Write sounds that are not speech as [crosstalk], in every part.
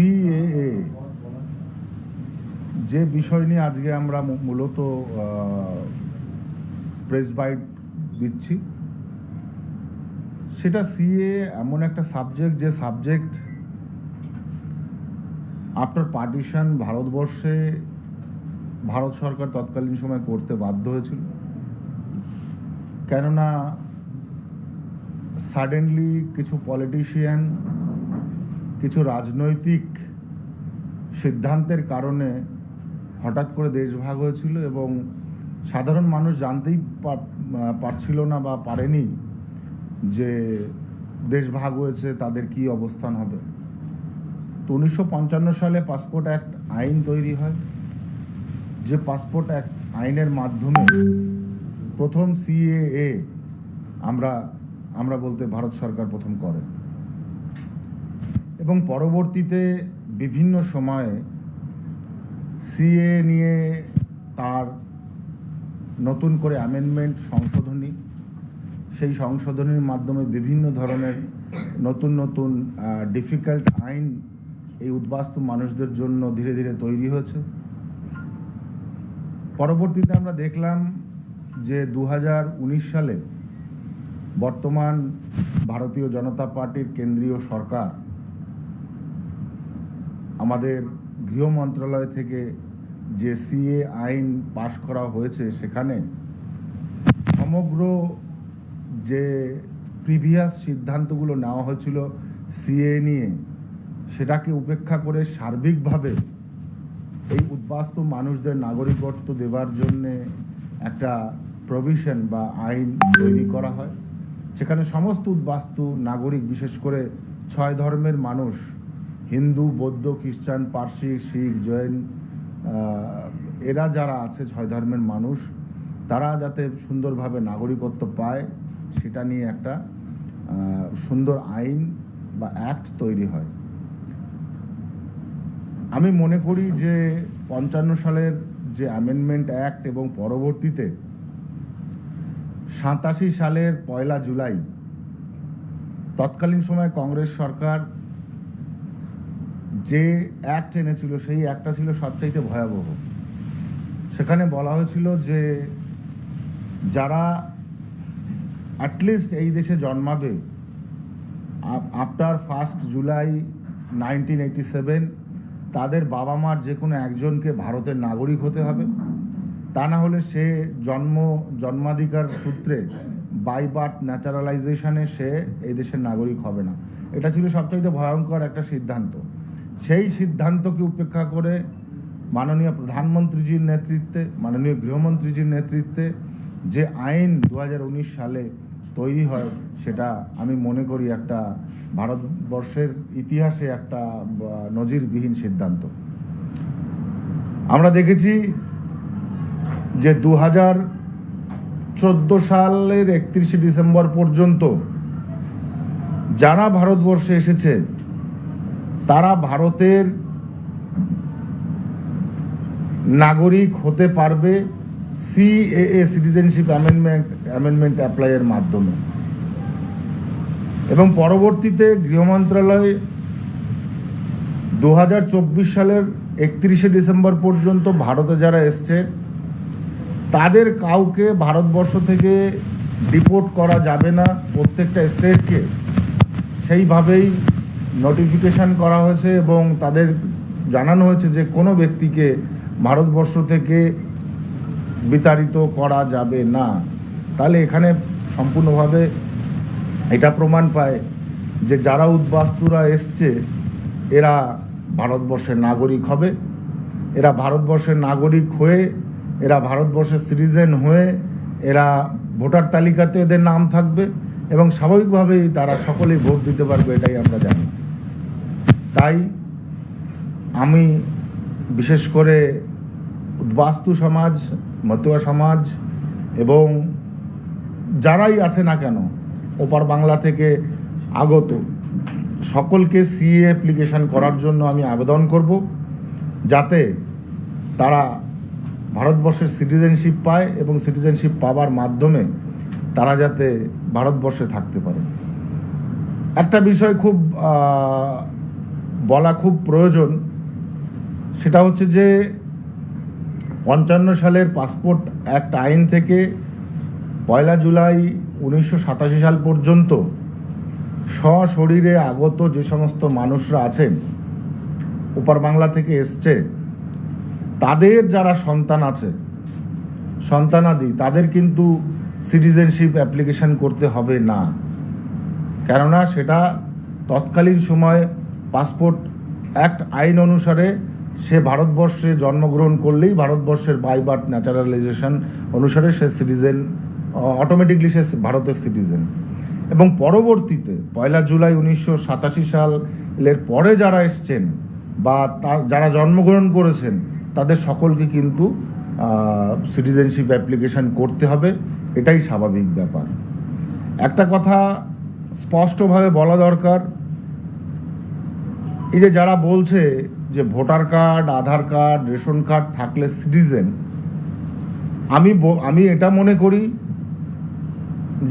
CAA যে বিষয় নিয়ে আজকে আমরা মূলত প্রেস বাইট দিচ্ছি, সেটা সিএ এমন একটা সাবজেক্ট যে সাবজেক্ট আফটার পার্টিশন ভারতবর্ষে ভারত সরকার তৎকালীন সময় করতে বাধ্য হয়েছিল। কেননা সাডেনলি কিছু পলিটিশিয়ান কিছু রাজনৈতিক সিদ্ধান্তের কারণে হঠাৎ করে দেশ ভাগ হয়েছিল এবং সাধারণ মানুষ জানতেই পারছিল না বা পারেনি যে দেশ ভাগ হয়েছে, তাদের কি অবস্থান হবে। তো উনিশশো পঞ্চান্ন সালে পাসপোর্ট অ্যাক্ট আইন তৈরি হয়, যে পাসপোর্ট অ্যাক্ট আইনের মাধ্যমে প্রথম সিএএ আমরা আমরা বলতে ভারত সরকার প্রথম করে। এবং পরবর্তীতে বিভিন্ন সময়ে সিএ নিয়ে তার নতুন করে অ্যামেন্ডমেন্ট সংশোধনী, সেই সংশোধনীর মাধ্যমে বিভিন্ন ধরনের নতুন নতুন ডিফিকাল্ট আইন এই উদ্বাস্তু মানুষদের জন্য ধীরে ধীরে তৈরি হয়েছে। পরবর্তীতে আমরা দেখলাম যে দু হাজার উনিশ সালে বর্তমান ভারতীয় জনতা পার্টির কেন্দ্রীয় সরকার আমাদের গৃহ মন্ত্রণালয় থেকে যে সিএ আইন পাশ করা হয়েছে সেখানে সমগ্র যে প্রিভিয়াস সিদ্ধান্তগুলো নেওয়া হয়েছিল সিএ নিয়ে, সেটাকে উপেক্ষা করে সার্বিকভাবে এই উদ্বাস্তু মানুষদের নাগরিকত্ব দেবার জন্যে একটা প্রভিশন বা আইন তৈরি করা হয়। সেখানে সমস্ত উদ্বাস্তু নাগরিক, বিশেষ করে ছয় ধর্মের মানুষ হিন্দু, বৌদ্ধ, খ্রিস্টান, পার্সি, শিখ, জৈন এরা যারা আছে ছয় ধর্মের মানুষ, তারা যাতে সুন্দরভাবে নাগরিকত্ব পায়, সেটা নিয়ে একটা সুন্দর আইন বা অ্যাক্ট তৈরি হয়। আমি মনে করি যে পঞ্চান্ন সালের যে অ্যামেন্ডমেন্ট অ্যাক্ট এবং পরবর্তীতে সাতাশি সালের পয়লা জুলাই, তৎকালীন সময় কংগ্রেস সরকার যে অ্যাক্ট এনেছিল, সেই অ্যাক্টটা ছিল সবচাইতে ভয়াবহ। সেখানে বলা হয়েছিল যে যারা অ্যাটলিস্ট এই দেশে জন্মাবে after first July nineteen eighty seven তাদের বাবা মার যে কোনো একজনকে ভারতের নাগরিক হতে হবে। তা না হলে সে জন্ম, জন্মাধিকার সূত্রে বাই বার্থ ন্যাচারালাইজেশনে সে এই দেশের নাগরিক হবে না। এটা ছিল সবচাইতে ভয়ঙ্কর একটা সিদ্ধান্ত। সেই সিদ্ধান্তকে উপেক্ষা করে মাননীয় প্রধানমন্ত্রীজির নেতৃত্বে, মাননীয় গৃহমন্ত্রীজির নেতৃত্বে যে আইন দু হাজার উনিশ সালে তৈরি হয়, সেটা আমি মনে করি একটা ভারতবর্ষের ইতিহাসে একটা নজিরবিহীন সিদ্ধান্ত। আমরা দেখেছি যে দু হাজার চোদ্দ সালের একত্রিশে ডিসেম্বর পর্যন্ত যারা ভারতবর্ষে এসেছে তারা ভারতের নাগরিক হতে পারবে সিএএ সিটিজেনশিপ অ্যামেন্ডমেন্ট অ্যামেন্ডমেন্ট অ্যাপ্লাইয়ের মাধ্যমে। এবং পরবর্তীতে গৃহ মন্ত্রণালয় দু সালের একত্রিশে ডিসেম্বর পর্যন্ত ভারতে যারা এসছে, তাদের কাউকে ভারতবর্ষ থেকে ডিপোর্ট করা যাবে না প্রত্যেকটা স্টেটকে। সেইভাবেই নোটিফিকেশন করা হয়েছে এবং তাদের জানানো হয়েছে যে কোনো ব্যক্তিকে ভারতবর্ষ থেকে বিতাড়িত করা যাবে না। তাহলে এখানে সম্পূর্ণভাবে এটা প্রমাণ পায় যে যারা উদ্বাস্তুরা এসছে, এরা ভারতবর্ষের নাগরিক হবে। এরা ভারতবর্ষের নাগরিক হয়ে, এরা ভারতবর্ষের সিটিজেন হয়ে, এরা ভোটার তালিকাতে এদের নাম থাকবে এবং স্বাভাবিকভাবেই তারা সকলেই ভোট দিতে পারবে, এটাই আমরা জানি। তাই আমি বিশেষ করে উদ্বাস্তু সমাজ, মতুয়া সমাজ এবং যারাই আছে না কেন, ওপার বাংলা থেকে আগত, সকলকে সিএ অ্যাপ্লিকেশন করার জন্য আমি আবেদন করব যাতে তারা ভারতবর্ষের সিটিজেনশিপ পায় এবং সিটিজেনশিপ পাওয়ার মাধ্যমে তারা যাতে ভারতবর্ষে থাকতে পারে। একটা বিষয় খুব বলা খুব প্রয়োজন, সেটা হচ্ছে যে পঞ্চান্ন সালের পাসপোর্ট অ্যাক্ট আইন থেকে পয়লা জুলাই উনিশশো সাতাশি সাল পর্যন্ত সশরীরে আগত যে সমস্ত মানুষরা আছেন, ওপার বাংলা থেকে এসছে, তাদের যারা সন্তান আছে, সন্তানাদি, তাদের কিন্তু সিটিজেনশিপ অ্যাপ্লিকেশন করতে হবে না। কেননা সেটা তৎকালীন সময় পাসপোর্ট অ্যাক্ট আইন অনুসারে সে ভারতবর্ষে জন্মগ্রহণ করলেই ভারতবর্ষের বাই বার্থ ন্যাচারালাইজেশন অনুসারে সে সিটিজেন অটোমেটিকলি সে ভারতের সিটিজেন এবং পরবর্তীতে পয়লা জুলাই উনিশশো সাতাশি সালের পরে যারা এসছেন বা তার, যারা জন্মগ্রহণ করেছেন, তাদের সকলকে কিন্তু সিটিজেনশিপ অ্যাপ্লিকেশন করতে হবে। এটাই স্বাভাবিক ব্যাপার। একটা কথা স্পষ্টভাবে বলা দরকার এই যে যারা বলছে যে voter card, Aadhaar card, ration card থাকলে সিটিজেন, আমি আমি এটা মনে করি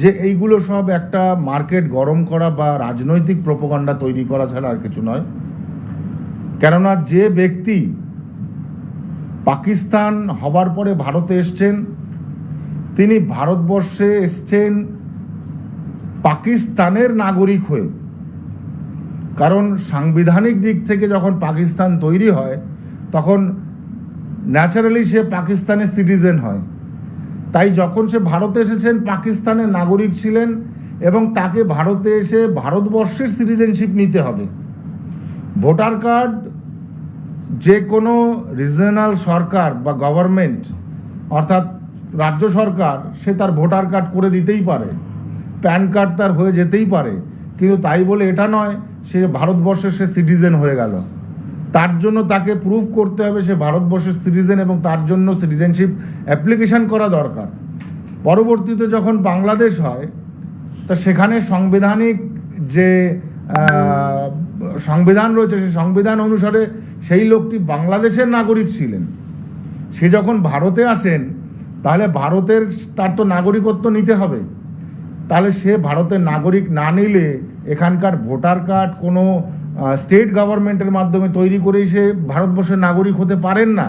যে এইগুলো সব একটা মার্কেট গরম করা বা রাজনৈতিক প্রোপাগান্ডা তৈরি করা ছাড়া আর কিছু নয়। কেননা যে ব্যক্তি পাকিস্তান হবার পরে ভারতে এসছেন, তিনি ভারতবর্ষে এসছেন পাকিস্তানের নাগরিক হয়ে। কারণ সাংবিধানিক দিক থেকে যখন পাকিস্তান তৈরি হয়, তখন ন্যাচারালি সে পাকিস্তানের সিটিজেন হয়। তাই যখন সে ভারতে এসেছেন পাকিস্তানের নাগরিক ছিলেন এবং তাকে ভারতে এসে ভারতবর্ষের সিটিজেনশিপ নিতে হবে। ভোটার কার্ড যে কোনো রিজনাল সরকার বা গভর্নমেন্ট, অর্থাৎ রাজ্য সরকার, সে তার ভোটার কার্ড করে দিতেই পারে। প্যান কার্ড তার হয়ে যেতেই পারে। কিন্তু তাই বলে এটা নয়, সে ভারতবর্ষের সে সিটিজেন হয়ে গেল। তার জন্য তাকে প্রুভ করতে হবে সে ভারতবর্ষের সিটিজেন এবং তার জন্য সিটিজেনশিপ অ্যাপ্লিকেশন করা দরকার। পরবর্তীতে যখন বাংলাদেশ হয়, তা সেখানে সাংবিধানিক যে সংবিধান রয়েছে সেই সংবিধান অনুসারে সেই লোকটি বাংলাদেশের নাগরিক ছিলেন। সে যখন ভারতে আসেন, তাহলে ভারতের তার তো নাগরিকত্ব নিতে হবে। তাহলে সে ভারতের নাগরিক না নিলে এখানকার ভোটার কার্ড কোনো স্টেট গভর্নমেন্টের মাধ্যমে তৈরি করেই সে ভারতবর্ষের নাগরিক হতে পারেন না।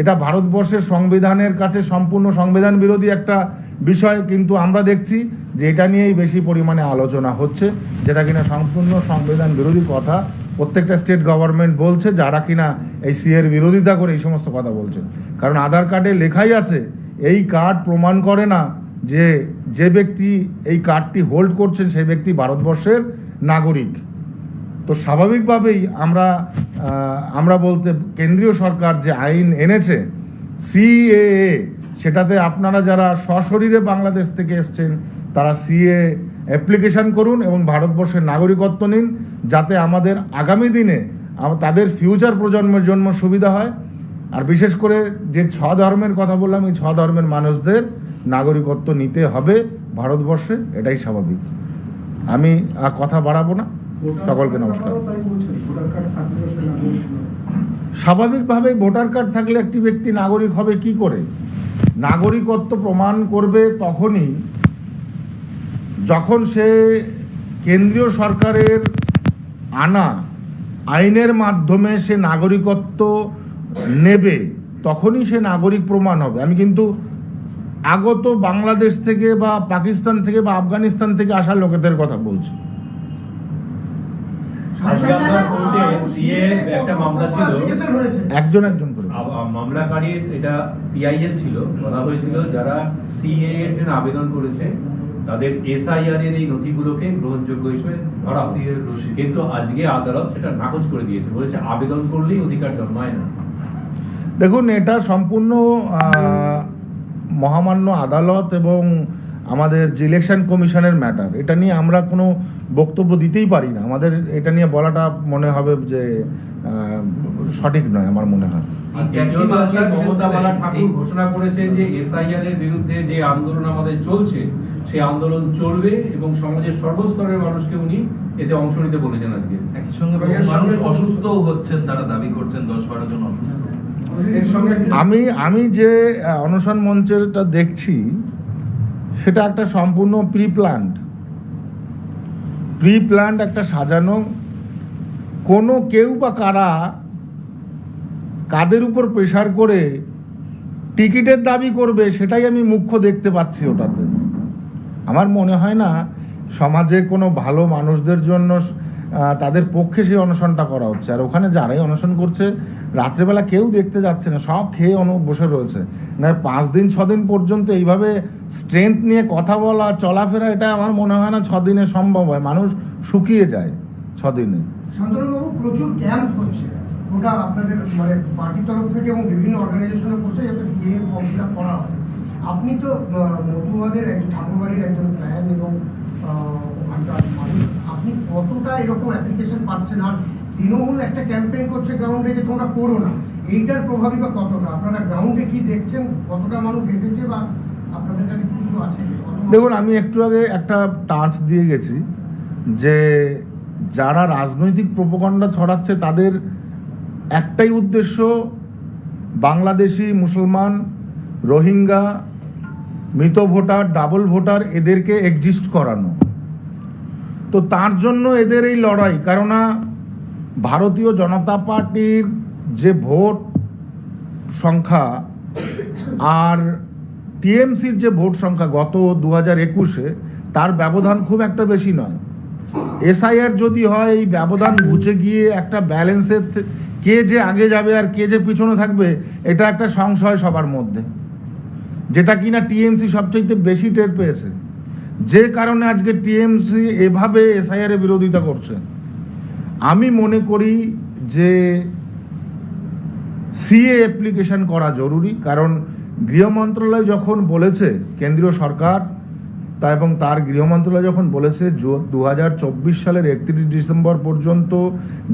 এটা ভারতবর্ষের সংবিধানের কাছে সম্পূর্ণ সংবিধান বিরোধী একটা বিষয়, কিন্তু আমরা দেখছি যে এটা নিয়েই বেশি পরিমাণে আলোচনা হচ্ছে, যেটা কিনা সম্পূর্ণ সংবিধান বিরোধী কথা। প্রত্যেকটা স্টেট গভর্নমেন্ট বলছে, যারা কিনা এই সিএর বিরোধিতা করে এই সমস্ত কথা বলছে। কারণ আধার কার্ডে লেখাই আছে, এই কার্ড প্রমাণ করে না যে যে ব্যক্তি এই কার্ডটি হোল্ড করছেন সেই ব্যক্তি ভারতবর্ষের নাগরিক। তো স্বাভাবিকভাবেই আমরা আমরা বলতে কেন্দ্রীয় সরকার যে আইন এনেছে, সিএএ, সেটাতে আপনারা যারা সশরীরে বাংলাদেশ থেকে এসছেন, তারা সিএ অ্যাপ্লিকেশন করুন এবং ভারতবর্ষের নাগরিকত্ব নিন, যাতে আমাদের আগামী দিনে তাদের ফিউচার প্রজন্মের জন্য সুবিধা হয়। আর বিশেষ করে যে ছ ধর্মের কথা বললাম, এই ছ ধর্মের মানুষদের নাগরিকত্ব নিতে হবে ভারতবর্ষে, এটাই স্বাভাবিক। আমি আর কথা বাড়াবো না। সকলকে নমস্কার। স্বাভাবিকভাবে ভোটার কার্ড থাকলে একটি ব্যক্তি নাগরিক হবে কি করে? নাগরিকত্ব প্রমাণ করবে তখনই যখন সে কেন্দ্রীয় সরকারের আনা আইনের মাধ্যমে সে নাগরিকত্ব নেবে তখনই সে নাগরিক প্রমাণ হবে। আমি কিন্তু আগত বাংলাদেশ থেকে বা পাকিস্তান থেকে বা আফগানিস্তান থেকে আসা লোকেদের কথা বলছি। আজকে আপনার কোর্টে সিএ একটা মামলা ছিল। একজন একজন করে। আ- আ- মামলাকারীর এটা পিআইএল ছিল। বলা হয়েছিল যারা সিএ এর জন্য আবেদন করেছে তাদের এসআইআর এর এই নথিগুলোকে গ্রহণযোগ্য হিসেবে ধরা কিন্তু আজকে আদালত সেটা নাকচ করে দিয়েছে। বলেছে আবেদন করলেই অধিকার জন্মায় না। দেখুন এটা সম্পূর্ণ মহামান্য আদালত এবং আমাদের যে ইলেকশন কমিশনের ম্যাটার এটা নিয়ে আমরা কোনো বক্তব্য দিতেই পারি না। আমাদের এটা নিয়ে বলাটা মনে হবে যে সঠিক নয় আমার মনে হয়। ঠাকুর ঘোষণা করেছে যে এসআইআর এর বিরুদ্ধে যে আন্দোলন আমাদের চলছে সেই আন্দোলন চলবে এবং সমাজের সর্বস্তরের মানুষকে উনি এতে অংশ নিতে বলেছেন আজকে। একই সঙ্গে মানুষ অসুস্থও হচ্ছেন তারা দাবি করছেন দশ বারো জন অসুস্থ। আমি আমি যে অনশন মঞ্চেরটা দেখছি, সেটা একটা সম্পূর্ণ প্রি প্ল্যান্ড প্রি প্ল্যান্ড একটা সাজানো। কোনো কেউ বা কারা কাদের উপর প্রেশার করে টিকিটের দাবি করবে, সেটাই আমি মুখ্য দেখতে পাচ্ছি ওটাতে। আমার মনে হয় না, সমাজে কোনো ভালো মানুষদের জন্য তাদের পক্ষে সেই অনশনটা করা হচ্ছে। আর ওখানে যারাই অনশন করছে, রাত্রেবেলা কেউ দেখতে যাচ্ছে না, সব খেয়ে অনু, বসে রয়েছে। না পাঁচ দিন, ছ দিন পর্যন্ত এইভাবে স্ট্রেংথ নিয়ে কথা বলা, চলাফেরা, এটা আমার মনে হয় না ছদিনে সম্ভব হয়। মানুষ শুকিয়ে যায় ছদিনে। শান্তনুবাবু, প্রচুর ক্যাম্প হচ্ছে। ওটা আপনাদের মানে পার্টির তরফ থেকে এবং বিভিন্ন অর্গানাইজেশনে করছে যাতে সিএ ফর্ম করা হয়। আপনি তো মতুয়াদের একজন, ঠাকুরবাড়ির একজন প্ল্যান এবং আপনি কতটা এরকম অ্যাপ্লিকেশন পাচ্ছেন? আর তৃণমূল একটা ক্যাম্পেইন করছে গ্রাউন্ডে যে তোমরা করো না, এইটার প্রভাবই বা কতটা? আপনারা গ্রাউন্ডে কি দেখছেন? কতটা মানুষ এসেছে বা আপনাদের কাছে কিছু আছে? দেখুন, আমি একটু আগে একটা টাচ দিয়ে গেছি যে যারা রাজনৈতিক প্রোপাগণ্ডা ছড়াচ্ছে, তাদের একটাই উদ্দেশ্য, বাংলাদেশি মুসলমান, রোহিঙ্গা, মৃত ভোটার ডাবল ভোটার, এদেরকে এক্সিস্ট করানো। তো তার জন্য এদের এই লড়াই, কেননা ভারতীয় জনতা পার্টির যে ভোট সংখ্যা আর টিএমসির যে ভোট সংখ্যা গত দু হাজার একুশে, তার ব্যবধান খুব একটা বেশি নয়। এসআইআর যদি হয়, এই ব্যবধান ঘুচে গিয়ে একটা ব্যালেন্সের কে যে আগে যাবে আর কে যে পিছনে থাকবে, এটা একটা সংশয় সবার মধ্যে, যেটা কিনা টিএমসি সবচাইতে বেশি টের পেয়েছে। যে কারণে আজকে টিএমসি এভাবে এসআইআর বিরোধিতা করছে। আমি মনে করি যে সিএ অ্যাপ্লিকেশন করা জরুরি, কারণ গৃহ মন্ত্রণালয় যখন বলেছে, কেন্দ্রীয় সরকার তা এবং তার গৃহ মন্ত্রণালয় যখন বলেছে দু হাজার চব্বিশ সালের একত্রিশ ডিসেম্বর পর্যন্ত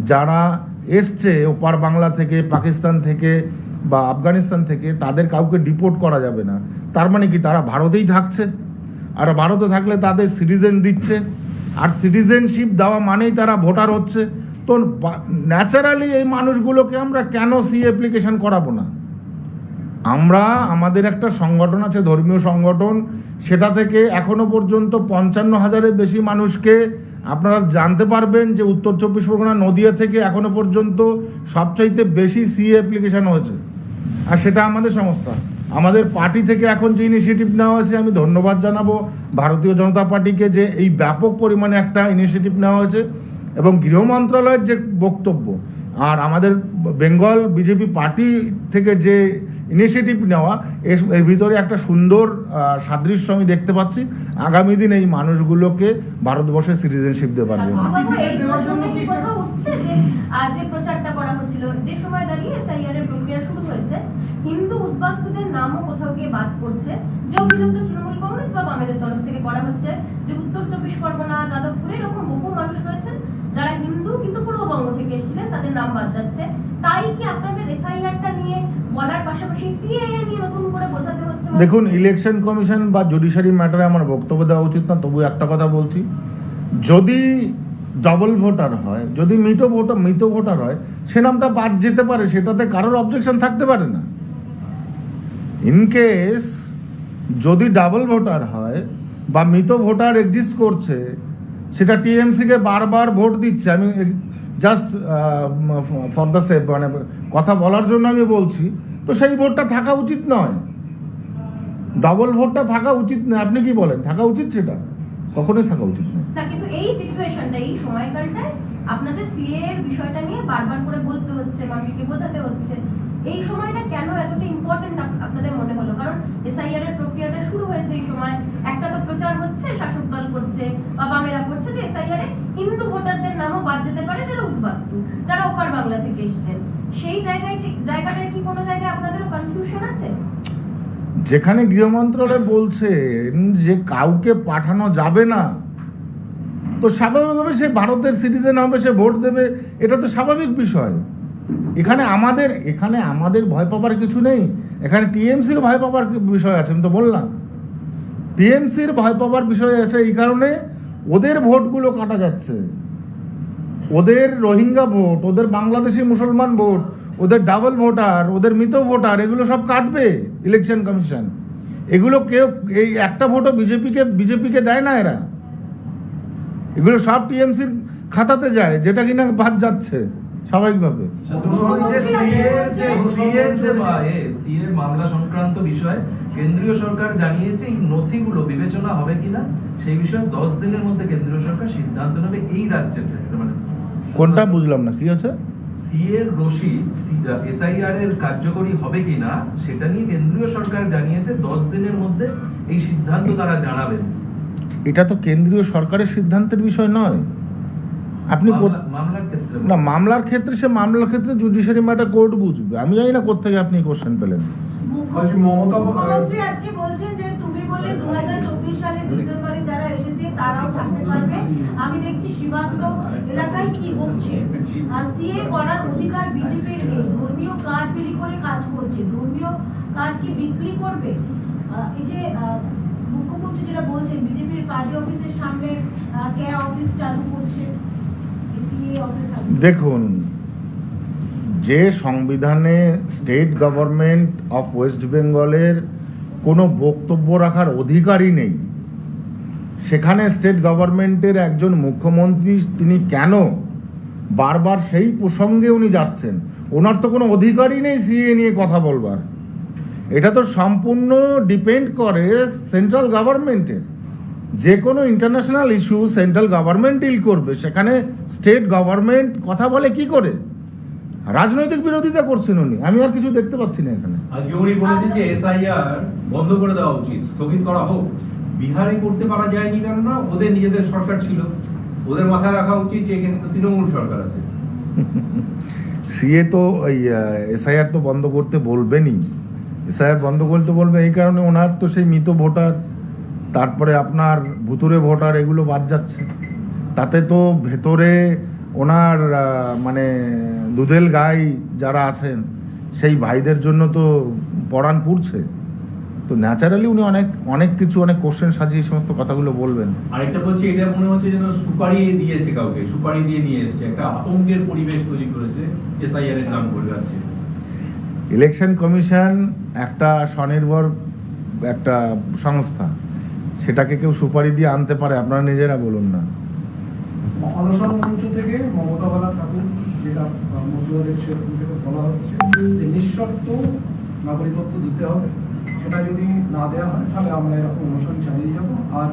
যারা এসছে ওপার বাংলা থেকে, পাকিস্তান থেকে বা আফগানিস্তান থেকে, তাদের কাউকে ডিপোর্ট করা যাবে না। তার মানে কি তারা ভারতেই থাকছে? আর ভারতে থাকলে তাদের সিটিজেন দিচ্ছে। আর সিটিজেনশিপ দেওয়া মানেই তারা ভোটার হচ্ছে। তো ন্যাচারালি এই মানুষগুলোকে আমরা কেন সি অ্যাপ্লিকেশন করাবো না? আমরা, আমাদের একটা সংগঠন আছে, ধর্মীয় সংগঠন, সেটা থেকে এখনও পর্যন্ত পঞ্চান্ন হাজারের বেশি মানুষকে আপনারা জানতে পারবেন যে উত্তর চব্বিশ পরগনা, নদিয়া থেকে এখনও পর্যন্ত সবচাইতে বেশি সি অ্যাপ্লিকেশন হয়েছে। আর সেটা আমাদের সংস্থা। আমাদের পার্টি থেকে এখন যে ইনিশিয়েটিভ নেওয়া হয়েছে, আমি ধন্যবাদ জানাব ভারতীয় জনতা পার্টিকে যে এই ব্যাপক পরিমাণে একটা ইনিশিয়েটিভ নেওয়া হয়েছে এবং গৃহ মন্ত্রণালয়ের যে বক্তব্য, আর আমাদের বেঙ্গল বিজেপি পার্টি থেকে যে ইনিশিয়েটিভ নেওয়া। এর ভিতরে একটা সুন্দর সাদৃশ্য আমি দেখতে পাচ্ছি। আগামী দিন এই মানুষগুলোকে ভারতবর্ষের সিটিজেনশিপ দেওয়া পারবে উত্তর চব্বিশ পরগনা মানুষ যারা হিন্দু কিন্তু পূর্ববঙ্গ থেকে এসেছিলেন, তাদের নাম বাদ যাচ্ছে। তাই কি আপনাদের এসআইআরটা নিয়ে বলার পাশাপাশি সিএএ নিয়ে নতুন করে বোঝাতে হচ্ছে মানে দেখুন ইলেকশন কমিশন বা জুডিশিয়ারি ম্যাটারে আমার বক্তব্য দেওয়া উচিত না তবু একটা কথা বলছি। যদি ডবল ভোটার হয়, যদি মৃত ভোটার মৃত ভোটার হয়, সে নামটা বাদ যেতে পারে, সেটাতে কারোর অবজেকশন থাকতে পারে না। ইন কেস যদি ডাবল ভোটার হয় বা মৃত ভোটার এক্সিস্ট করছে, সেটা টিএমসিকে বারবার ভোট দিচ্ছে, আমি জাস্ট ফর দ্য সেফ মানে কথা বলার জন্য আমি বলছি, তো সেই ভোটটা থাকা উচিত নয়। ডবল ভোটটা থাকা উচিত নয়। আপনি কি বলেন? থাকা উচিত সেটা? কখনোই থাকা উচিত না, কিন্তু এই সিচুয়েশনটা এই সময়কালটায় আপনাদের সিএ এর বিষয়টা নিয়ে বারবার করে বলতে হচ্ছে, মানুষকে বোঝাতে হচ্ছে। এই সময়টা কেন এতটা ইম্পর্টেন্ট আপনাদের মনে হলো? কারণ এসআইআর এর প্রক্রিয়াটা শুরু হয়েছে এই সময়। একটা তো প্রচার হচ্ছে, শাসক দল করছে বা বামেরা করছে যে এসআইআর এ হিন্দু ভোটারদের নামও বাদ যেতে পারে যারা উদ্বাস্তু, যারা ওপার বাংলা থেকে এসেছেন। সেই জায়গায় জায়গাটায় কি কোনো জায়গায় আপনাদেরও কনফিউশন আছে? যেখানে গৃহ মন্ত্রণালয় বলছেন যে কাউকে পাঠানো যাবে না, তো স্বাভাবিকভাবে সে ভারতের সিটিজেন হবে, সে ভোট দেবে, এটা তো স্বাভাবিক বিষয়। এখানে আমাদের এখানে আমাদের ভয় পাবার কিছু নেই। এখানে টিএমসির ভয় পাবার বিষয় আছে? আমি তো বললাম। টিএমসির ভয় পাবার বিষয় আছে এই কারণে ওদের ভোটগুলো কাটা যাচ্ছে। ওদের রোহিঙ্গা ভোট, ওদের বাংলাদেশি মুসলমান ভোট, ওদের ডাবল ভোটার, ওদের মৃত ভোটার, এগুলো সব কাটবে ইলেকশন কমিশন। এগুলো কেউ, এই একটা ভোটও বিজেপিকে বিজেপিকে দেয় না এরা। এগুলো সব টিএমসির খাতাতে যায়, যেটা কিনা বাদ যাচ্ছে। স্বাভাবিকভাবে। মামলা সংক্রান্ত বিষয় কেন্দ্রীয় সরকার জানিয়েছে এই নথিগুলো বিবেচনা হবে কিনা সেই বিষয়ে দশ দিনের মধ্যে কেন্দ্রীয় সরকার সিদ্ধান্ত নেবে এই রাজ্যের ক্ষেত্রে মানে কোনটা বুঝলাম না কি সিএর এসআইআর এর কার্যকরী হবে কিনা সেটা নিয়ে কেন্দ্রীয় সরকার জানিয়েছে দশ দিনের মধ্যে এই সিদ্ধান্ত তারা জানাবেন। এটা তো কেন্দ্রীয় সরকারের সিদ্ধান্তের বিষয় নয়। আপনি না মামলার ক্ষেত্রে সে মামলার ক্ষেত্রে জুডিশিয়ারি ম্যাটার কোর্ট বুঝবে। আমি জানি না কোথেকে আপনি কোশ্চেন পেলেন। মুখ্যমন্ত্রী আজকে বলছেন যে তুমি বলে ডিসেম্বরে যারা এসেছে তারাও থাকতে পারবে। আমি দেখছি সীমান্ত এলাকায় কি হচ্ছে। আর সিএ করার অধিকার বিজেপির নেই। ধর্মীয় কার্ড বিলি করে কাজ করছে। ধর্মীয় কার্ড কি বিক্রি করবে? এই যে মুখ্যমন্ত্রী যেটা বলছেন বিজেপির পার্টি অফিসের সামনে কে অফিস চালু করছে। দেখুন, যে সংবিধানে স্টেট গভর্নমেন্ট অফ ওয়েস্ট বেঙ্গলের কোনো বক্তব্য রাখার অধিকারই নেই, সেখানে স্টেট গভর্নমেন্টের একজন মুখ্যমন্ত্রী তিনি কেন বারবার সেই প্রসঙ্গে উনি যাচ্ছেন? ওনার তো কোনো অধিকারই নেই সিএ নিয়ে কথা বলবার। এটা তো সম্পূর্ণ ডিপেন্ড করে সেন্ট্রাল গভর্নমেন্টের যে কোনো international issue central government deal করবে সেখানে স্টেট গভর্নমেন্ট কথা বলে কি করে? রাজনৈতিক বিরোধিতা করছেন উনি আমি আর কিছু দেখতে পাচ্ছি না এখানে। আজকে উনি বলেছেন যে এসআইআর বন্ধ করে দেওয়া উচিত স্থগিত করা হোক। বিহারে করতে পারা যায়নি কেননা ওদের নিজেদের সরকার ছিল। ওদের মাথায় রাখা উচিত যে এখানে তো তৃণমূল সরকার আছে। [laughs] সিএ তো ওই এসআইআর তো বন্ধ করতে বলবেনই। এসআইআর বন্ধ করতে বলবে এই কারণে ওনার তো সেই মৃত ভোটার। তারপরে আপনার ভুতুরে ভোটার এগুলো বাদ যাচ্ছে। তাতে তো ভেতরে ওনার মানে দুধেল গাই যারা আছেন সেই ভাইদের জন্য তো পড়ান পুড়ছে। তো ন্যাচারালি উনি অনেক অনেক কিছু অনেক কোশ্চেন সাজিয়ে এই সমস্ত কথাগুলো বলবেন। আরেকটা বলছি এটা মনে হচ্ছে যেন সুপারি দিয়েছে কাউকে সুপারি দিয়ে নিয়ে এসছে। একটা আতঙ্কের পরিবেশ তৈরি করেছে এসআইআর এর নাম করে যাচ্ছে। ইলেকশন কমিশন একটা স্বনির্ভর একটা সংস্থা। সেটাকে কেউ সুপারি দিয়ে আনতে পারে আপনারা নিজেরা বলুন না। থেকে মমতা বালা ঠাকুর যেটা আহ, মধ্যবাদের সেরকম থেকে বলা হচ্ছে যে নিঃশর্ত নাগরিকত্ব দিতে হবে। সেটা যদি না দেওয়া হয় তাহলে আমরা এরকম অনশন চালিয়ে যাব। আর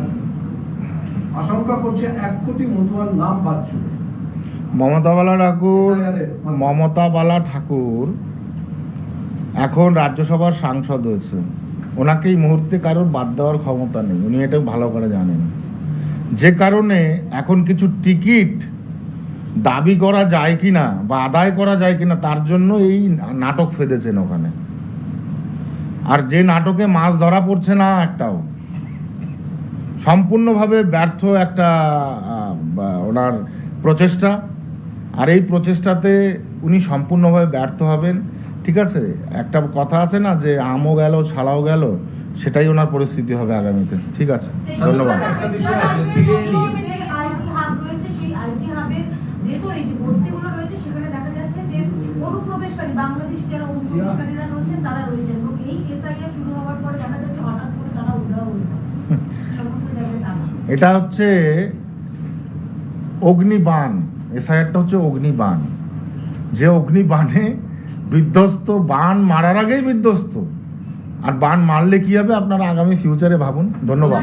আশঙ্কা করছে এক কোটি মতুয়ার নাম বাদ চলে। মমতাবালা ঠাকুর মমতাবালা ঠাকুর এখন রাজ্যসভার সাংসদ হয়েছে ওনাকে এই মুহূর্তে কারোর বাদ দেওয়ার ক্ষমতা নেই। উনি এটা ভালো করে জানেন। যে কারণে এখন কিছু টিকিট দাবি করা যায় কি না বা আদায় করা যায় কিনা, তার জন্য এই নাটক ফেদেছেন ওখানে। আর যে নাটকে মাছ ধরা পড়ছে না একটাও, সম্পূর্ণভাবে ব্যর্থ একটা ওনার প্রচেষ্টা। আর এই প্রচেষ্টাতে উনি সম্পূর্ণভাবে ব্যর্থ হবেন। ঠিক আছে? একটা কথা আছে না যে আমও গেল ছাড়াও গেল সেটাই ওনার পরিস্থিতি হবে আগামীতে। ঠিক আছে? ধন্যবাদ। এটা হচ্ছে অগ্নিবাণ। এসআইআরটা হচ্ছে অগ্নিবাণ। যে অগ্নিবাণে বিধ্বস্ত বান মারার আগেই বিধ্বস্ত আর বান মারলে কি হবে আপনারা আগামী ফিউচারে ভাবুন ধন্যবাদ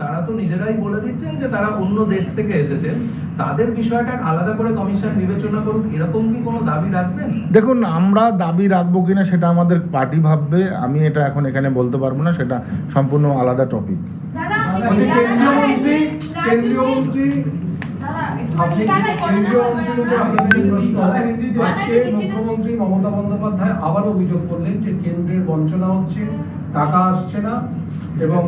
তারা তো নিজেরাই বলে দিচ্ছেন যে তারা অন্য দেশ থেকে এসেছেন তাদের বিষয়টা আলাদা করে কমিশন বিবেচনা করুক এরকম কি কোনো দাবি রাখবেন দেখুন আমরা দাবি রাখব কিনা সেটা আমাদের পার্টি ভাববে আমি এটা এখন এখানে বলতে পারব না সেটা সম্পূর্ণ আলাদা টপিক কেন্দ্রীয় মন্ত্রী মুখ্যমন্ত্রী মমতা বন্দ্যোপাধ্যায় আবার অভিযোগ করলেন যে কেন্দ্রের বঞ্চনা হচ্ছে টাকা আসছে না এবং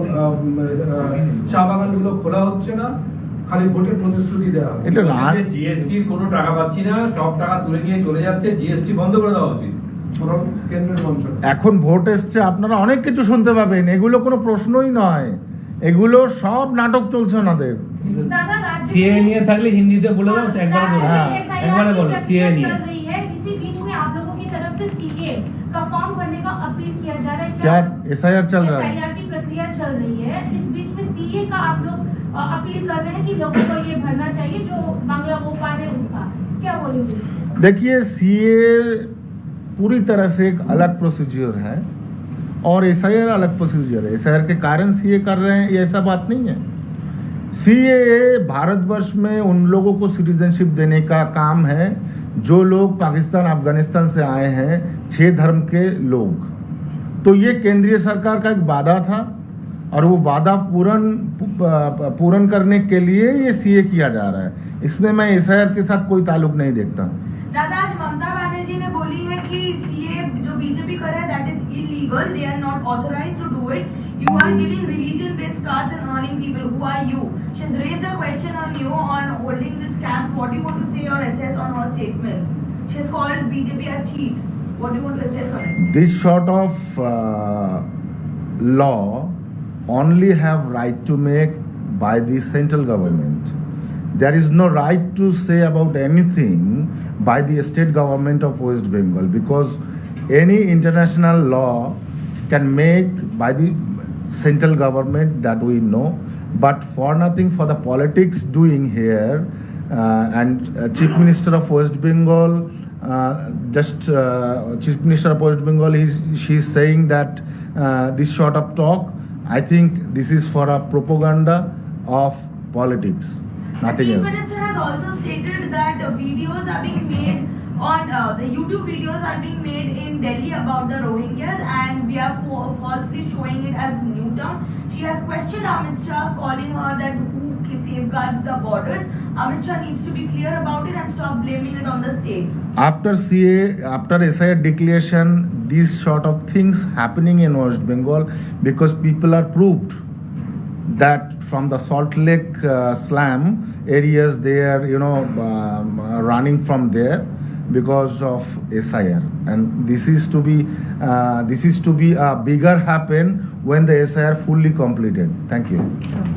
চা বাগানগুলো খোলা হচ্ছে না খালি ভোটের প্রতিশ্রুতি দেওয়া এটা জিএসটির কোনো টাকা পাচ্ছি না সব টাকা তুলে নিয়ে চলে যাচ্ছে জিএসটি বন্ধ করে দেওয়া উচিত। কেন্দ্রের এখন ভোট এসছে আপনারা অনেক কিছু শুনতে পাবেন এগুলো কোনো প্রশ্নই নয়। এগুলো সব নাটক চলছে ওনাদের। সিএ নিয়ে থাকলে হিন্দিতে বলে দাও একবার বলো হ্যাঁ একবারে বলো সিএ নিয়ে क्या एस आई आर चल रहा है? की प्रक्रिया चल रही है। इस बीच में सीए का आप लोग अपील कर रहे हैं कि लोगों को ये भरना चाहिए जो बांग्ला वो उसका। क्या बोलेंगे देखिए सीए पूरी तरह से एक अलग प्रोसीजर है और एसआईआर अलग प्रोसीजर है। एसआईआर के कारण सीए कर रहे हैं ये ऐसा बात नहीं है। सीए भारतवर्ष में उन लोगों को सिटीजनशिप देने का काम है, जो लोग पाकिस्तान, अफ़गानिस्तान से आए हैं, छह धर्म के लोग। तो ये केंद्रीय सरकार का एक वादा था, और वो वादा पूरन पूर्ण करने के लिए ये सीए किया जा रहा है। इसमें मैं एस के साथ कोई ताल्लुक नहीं देखता। दादा, आज ममता बनर्जी ने बोली है कि that is illegal. They are not authorized to do it. You are giving religion based cards and earning people. Who are you? She has raised a question on you on holding this camp. What do you want to say on SS on her statements? She has called bjp a cheat. What do you want to say on it? This sort of uh, law only have right to make by the central government. There is no right to say about anything by the state government of west bengal because any international law can make by the central government that we know but for nothing for the politics doing here uh, and uh, chief minister of west bengal uh, just uh, chief minister of west bengal he's, she's saying that uh, this sort of talk i think this is for a propaganda of politics nothing Chief else. Minister has also stated that videos are being made on uh, the YouTube videos are being made in Delhi about the Rohingyas and we are fa- falsely showing it as New Newtown. She has questioned Amit Shah calling her that who safeguards the borders. Amit Shah needs to be clear about it and stop blaming it on the state. after CA, after SIR declaration, these sort of things happening in West Bengal because people are proved that from the Salt Lake uh, slum areas they are, you know, um, uh, running from there because of SIR, and this is to be uh, this is to be a bigger happen when the SIR fully completed. Thank you.